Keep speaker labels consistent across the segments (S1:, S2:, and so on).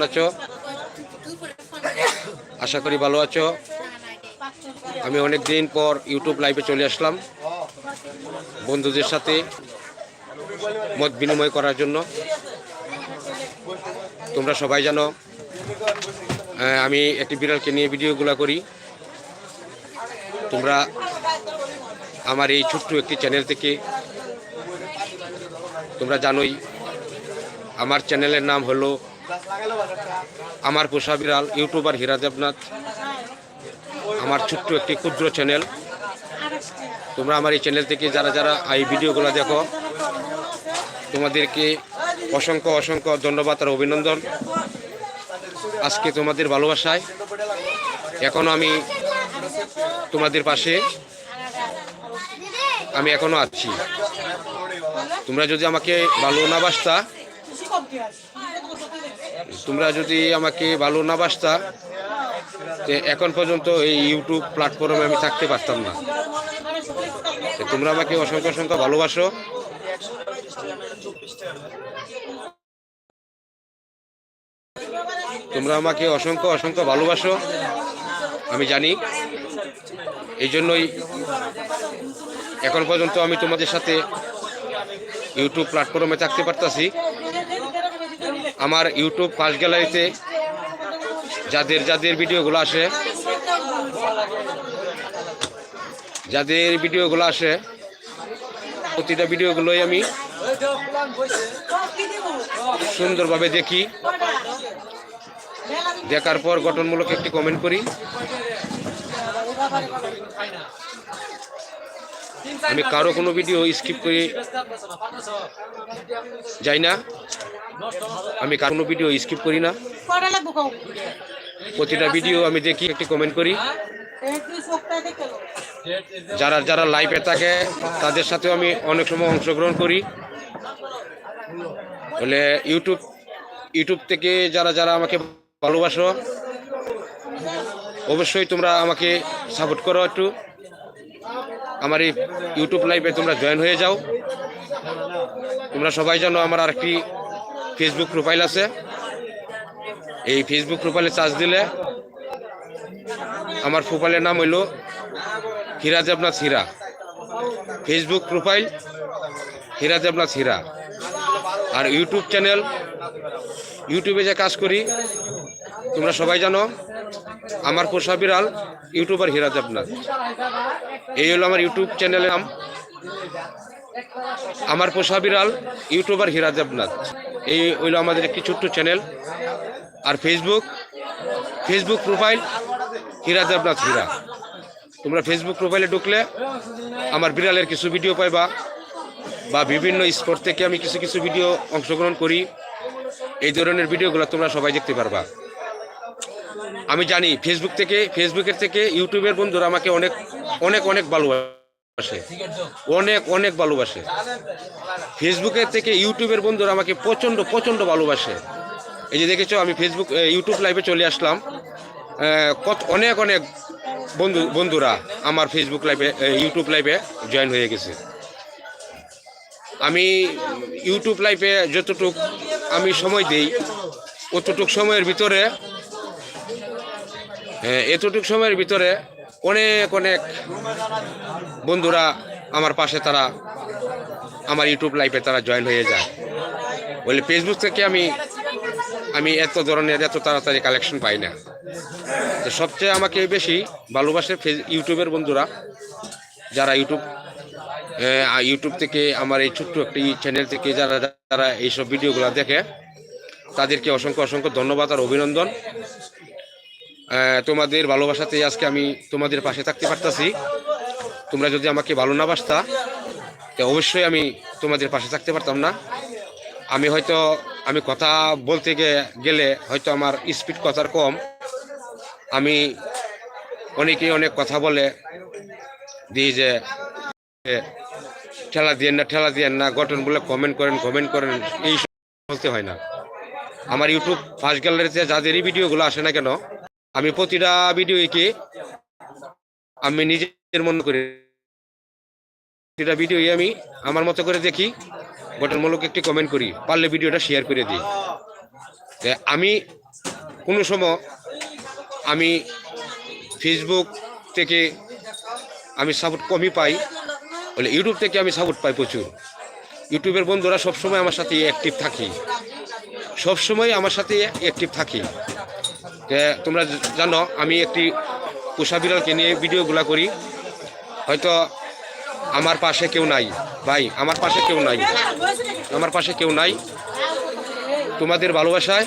S1: কেমন আছো? আশা করি ভালো আছো। আমি অনেক দিন পর ইউটিউব লাইভে চলে আসলাম বন্ধুদের সাথে মত বিনিময় করার জন্য। তোমরা সবাই জানো আমি একটি বিড়ালকে নিয়ে ভিডিওগুলো করি। তোমরা আমার এই ছোট্ট একটি চ্যানেল থেকে তোমরা জানোই, আমার চ্যানেলের নাম হলো আমার পোষা বিড়াল ইউটিউবার হীরা দেবনাথ। আমার ছোট্ট একটি ক্ষুদ্র চ্যানেল তোমরা আমার এই চ্যানেল থেকে যারা যারা এই ভিডিওগুলো দেখো, তোমাদেরকে অসংখ্য অসংখ্য ধন্যবাদ আর অভিনন্দন। আজকে তোমাদের ভালোবাসায়। এখনও আমি তোমাদের পাশে। আমি এখনও আছি। তোমরা যদি আমাকে ভালো না বাসতা তোমরা যদি আমাকে ভালো না বাসতা, যে এখন পর্যন্ত এই ইউটিউব প্ল্যাটফর্মে আমি থাকতে পারতাম না। তোমরা আমাকে অসংখ্য অসংখ্য ভালোবাসো। তোমরা আমাকে অসংখ্য অসংখ্য ভালোবাসো, আমি জানি। এই জন্যই এখন পর্যন্ত আমি তোমাদের সাথে ইউটিউব প্ল্যাটফর্মে থাকতে পারতাছি। আমার ইউটিউব পাস গ্যালারিতে যাদের যাদের ভিডিওগুলো আসে, যাদের ভিডিওগুলো আসে, প্রতিটা ভিডিওগুলোই আমি সুন্দরভাবে দেখি। দেখার পর গঠনমূলক একটি কমেন্ট করি। আমি কারও কোনো ভিডিও স্কিপ করে যাই না। আমি কোনো ভিডিও স্কিপ করি না। প্রতিটা ভিডিও আমি দেখি, একটি কমেন্ট করি।
S2: একটু।
S1: যারা যারা লাইভে থাকে, তাদের সাথেও আমি অনেক সময় অংশগ্রহণ করি। বলে ইউটিউব ইউটিউব থেকে যারা যারা আমাকে ভালোবাসো, অবশ্যই তোমরা আমাকে সাপোর্ট করো একটু। আমার এই ইউটিউব লাইভে তোমরা জয়েন হয়ে যাও। তোমরা সবাই জানো আমার আর আরেকটি ফেসবুক প্রোফাইল আছে। এই ফেসবুক প্রোফাইলে চার্জ দিলে আমার প্রোফাইলের নাম হইল হীরা দেবনাথ হীরা। Facebook profile Hira Debnath Hira. আর ইউটিউব চ্যানেল ইউটিউবে যে কাজ করি, তোমরা সবাই জানো, আমার পোষা বিড়াল ইউটিউবার হীরা দেবনাথ। এই হলো আমার ইউটিউব চ্যানেলের নাম। আমার পোষা বিড়াল ইউটিউবার হীরা দেবনাথ। এই হইল আমাদের একটি ছোট্ট চ্যানেল আর Facebook Facebook profile Hira Debnath Hira. তোমরা ফেসবুক প্রোফাইলে ঢুকলে আমার বিড়ালের কিছু ভিডিও পাইবা বা বিভিন্ন স্পোর্ট থেকে আমি কিছু কিছু ভিডিও অংশগ্রহণ করি। এই ধরনের ভিডিওগুলো তোমরা সবাই দেখতে পারবা। আমি জানি ফেসবুক থেকে ফেসবুকের থেকে ইউটিউবের বন্ধুরা আমাকে অনেক অনেক অনেক ভালোবাসে। অনেক অনেক ভালোবাসে। ফেসবুকের থেকে ইউটিউবের বন্ধুরা আমাকে প্রচণ্ড প্রচণ্ড ভালোবাসে। এই যে দেখেছ আমি ফেসবুক ইউটিউব লাইভে চলে আসলাম। কত অনেক অনেক বন্ধু বন্ধুরা আমার ফেসবুক লাইভে ইউটিউব লাইভে জয়েন হয়ে গেছে। আমি ইউটিউব লাইভে যতটুক আমি সময় দিই অতটুক সময়ের ভিতরে হ্যাঁ, এতটুক সময়ের ভিতরে অনেক অনেক বন্ধুরা আমার পাশে তারা আমার ইউটিউব লাইভে তারা জয়েন হয়ে যায়। বলে ফেসবুক থেকে আমি আমি এত ধরনের, এত তাড়াতাড়ি কালেকশন পাই না। তো সবচেয়ে আমাকে বেশি ভালোবাসে ইউটিউবের বন্ধুরা, যারা ইউটিউব ইউটিউব থেকে আমার এই ছোট্ট একটি চ্যানেল থেকে যারা যারা এইসব ভিডিওগুলো দেখে, তাদেরকে অসংখ্য অসংখ্য ধন্যবাদ আর অভিনন্দন। তোমাদের ভালোবাসাতেই আজকে আমি তোমাদের পাশে থাকতে পারতাছি। তোমরা যদি আমাকে ভালো না বাসতা, তো অবশ্যই আমি তোমাদের পাশে থাকতে পারতাম না। আমি হয়তো, আমি কথা বলতে গেলে হয়তো আমার স্পিড কথার কম। আমি অনেকেই অনেক কথা বলে দিই যে ঠেলা দিয়েন না, ঠেলা দিয়েন না গঠন বলে কমেন্ট করেন কমেন্ট করেন, এই বলতে হয় না। আমার ইউটিউব ফার্স্ট গ্যালারিতে যাদেরই ভিডিওগুলো আসে না কেন আমি প্রতিটা ভিডিওকে আমি নিজের মনে করে। প্রতিটা ভিডিওই আমি আমার মতো করে দেখি গঠনমূলক একটি কমেন্ট করি, পারলে ভিডিওটা শেয়ার করে দিই। আমি কোনো সময় আমি ফেসবুক থেকে আমি সাপোর্ট কমই পাই, বলে ইউটিউব থেকে আমি সাপোর্ট পাই প্রচুর। ইউটিউবের বন্ধুরা সবসময় আমার সাথে অ্যাক্টিভ থাকি। সবসময় আমার সাথে অ্যাক্টিভ থাকি। তোমরা জানো, আমি একটি পোষা বিড়ালকে নিয়ে ভিডিওগুলো করি। হয়তো আমার পাশে কেউ নাই। ভাই, আমার পাশে কেউ নাই। আমার পাশে কেউ নাই। তোমাদের ভালোবাসায়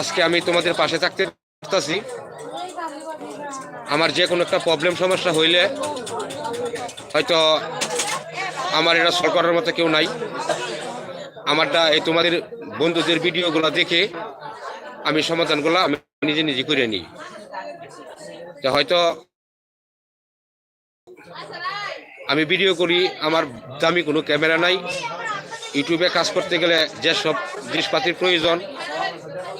S1: আজকে আমি তোমাদের পাশে থাকতে পারতাছি আমার যে কোনো একটা প্রবলেম সমস্যা হইলে হয়তো আমার এটা সলভ করার মতো কেউ নাই। আমারটা এই তোমাদের বন্ধুদের ভিডিওগুলো দেখে আমি সমাধানগুলো আমি নিজে নিজে করে নিই। তো হয়তো আমি ভিডিও করি, আমার দামি কোনো ক্যামেরা নাই। ইউটিউবে কাজ করতে গেলে যেসব জিনিসপাতির প্রয়োজন,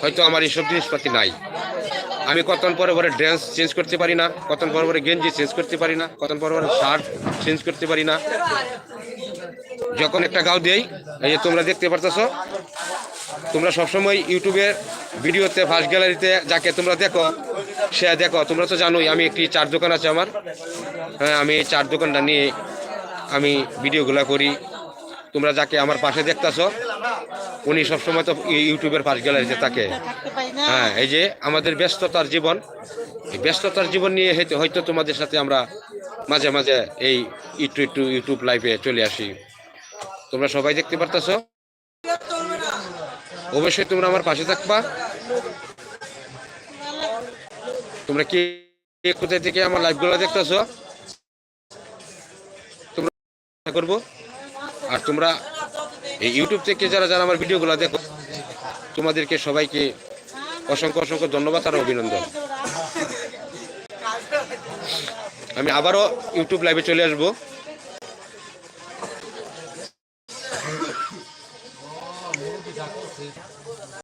S1: হয়তো আমার এইসব জিনিসপাতি নাই। আমি কতক্ষণ পরে পরে ড্রেস চেঞ্জ করতে পারি না কতক্ষণ পরে পরে গেঞ্জি চেঞ্জ করতে পারি না কতক্ষণ পরে পরে শার্ট চেঞ্জ করতে পারি না। যখন একটা গাও দেই, এই যে তোমরা দেখতে পারতেছ তোমরা সবসময় ইউটিউবের ভিডিওতে ফার্স্ট গ্যালারিতে যাকে তোমরা দেখো, সে দেখো। তোমরা তো জানোই, আমি একটি চার দোকান আছে আমার। হ্যাঁ আমি এই চার দোকানটা নিয়ে আমি ভিডিওগুলো করি। তোমরা যাকে আমার পাশে দেখতেছ, উনি সবসময় তো ইউটিউবের ফার্স্ট গ্যালারিতে থাকে। হ্যাঁ এই যে আমাদের ব্যস্ততার জীবন, এই ব্যস্ততার জীবন নিয়ে হয়তো তোমাদের সাথে আমরা মাঝে মাঝে এই একটু একটু ইউটিউব লাইভে চলে আসি। তোমরা সবাই দেখতে পারতেছ? অবশ্যই তোমরা আমার পাশে থাকবা। তোমরা কি কোথায় থেকে আমার লাইভগুলো দেখতেছ? তোমরা করব। আর তোমরা এই ইউটিউব থেকে যারা যারা আমার ভিডিওগুলো দেখো, তোমাদেরকে সবাইকে অসংখ্য অসংখ্য ধন্যবাদ আর অভিনন্দন। আমি আবারও ইউটিউব লাইভে চলে আসব।